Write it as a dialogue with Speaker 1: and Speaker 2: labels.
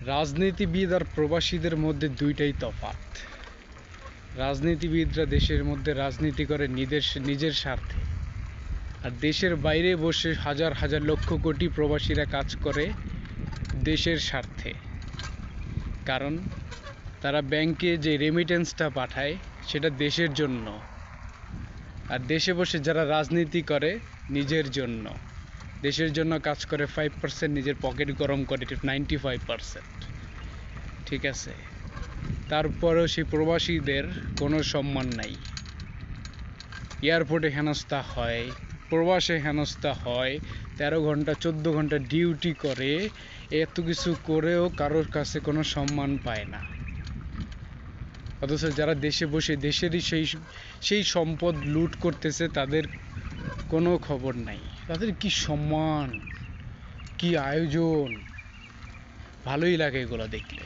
Speaker 1: রাজনীতিবিদ আর প্রবাসীদের মধ্যে দুইটাই তফাৎ। রাজনীতিবিদরা দেশের মধ্যে রাজনীতি করে নিজের নিজের স্বার্থে। আর দেশের বাইরে বসে হাজার হাজার লক্ষ কোটি প্রবাসীরা কাজ করে দেশের স্বার্থে। কারণ তারা ব্যাংকে যে রেমিটেন্সটা পাঠায়, সেটা দেশের জন্য। আর দেশে বসে যারা রাজনীতি করে, নিজের জন্য। দেশের জন্য কাজ করে ফাইভ পার্সেন্ট নিজের পকেট গরম করে নাইনটি ফাইভ পার্সেন্ট ঠিক আছে? তারপরেও সেই প্রবাসীদের কোনো সম্মান নাই। এয়ারপোর্টে হেনস্থা হয়, প্রবাসে হেনস্থা হয়, তেরো ঘণ্টা, চোদ্দ ঘণ্টা ডিউটি করে, এত কিছু করেও কারোর কাছে কোনো সম্মান পায় না। অথচ যারা দেশে বসে, দেশেরই সেই সেই সম্পদ লুট করতেছে, তাদের কোনো খবর নাই। তাদের কি সম্মান কি আয়োজন? ভালোই লাগে এগুলো দেখলে।